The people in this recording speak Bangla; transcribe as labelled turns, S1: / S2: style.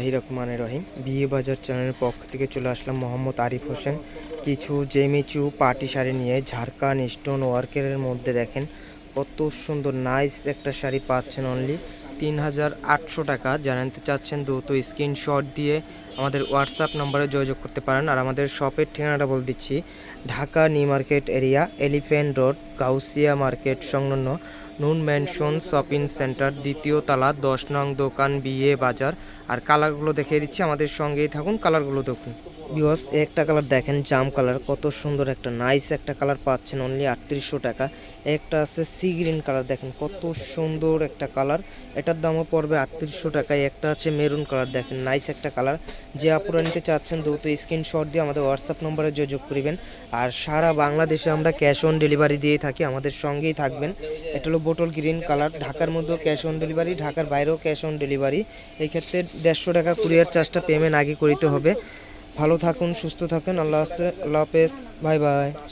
S1: আহি রহমান রহিম। বিয়ে বাজার চ্যানেলের পক্ষ থেকে চলে আসলাম মোহাম্মদ আরিফ হোসেন। কিছু জেমিচু পার্টি শাড়ি নিয়ে ঝাড়খান স্টোন ওয়ার্কের মধ্যে দেখেন, কত সুন্দর নাইস একটা শাড়ি পাচ্ছেন অনলি তিন হাজার আটশো টাকা। জানাতে চাচ্ছেন দ্রুত স্ক্রিনশট দিয়ে আমাদের হোয়াটসঅ্যাপ নম্বরে যোগাযোগ করতে পারেন। আর আমাদের শপের ঠিকানাটা বলে দিচ্ছি। Dhaka New Market area, Elephant Road, Gausia Market, সংলগ্ন নুন ম্যানশন শপিং সেন্টার, দ্বিতীয় তালা, দশ নং দোকান বিয়ে বাজার। আর কালারগুলো দেখিয়ে দিচ্ছি। আমাদের সঙ্গেই থাকুন, কালারগুলো দেখুন। বিকজ একটা কালার দেখেন, জাম কালার কত সুন্দর একটা নাইস একটা কালার পাচ্ছেন অনলি আটত্রিশশো টাকা। একটা আছে সি গ্রিন কালার দেখেন কত সুন্দর একটা কালার এটার দামও পড়বে আটত্রিশশো টাকায়। একটা আছে মেরুন কালার দেখেন নাইস একটা কালার যে আপুরা নিতে চাচ্ছেন, দ্রুত স্ক্রিনশট দিয়ে আমাদের হোয়াটসঅ্যাপ নম্বরে যোগাযোগ করবেন। আর সারা বাংলাদেশে আমরা ক্যাশ অন ডেলিভারি দিয়ে থাকি, আমাদের সঙ্গেই থাকবেন। এটা হলো বোটল গ্রিন কালার ঢাকার মধ্যেও ক্যাশ অন ডেলিভারি ঢাকার বাইরেও ক্যাশ অন ডেলিভারি এই ক্ষেত্রে দেড়শো টাকা কুরিয়ার চার্জটা পেমেন্ট আগে করিতে হবে। ভালো থাকুন সুস্থ থাকুন আল্লাহ আল্লাহ হাফেজ বাই বাই।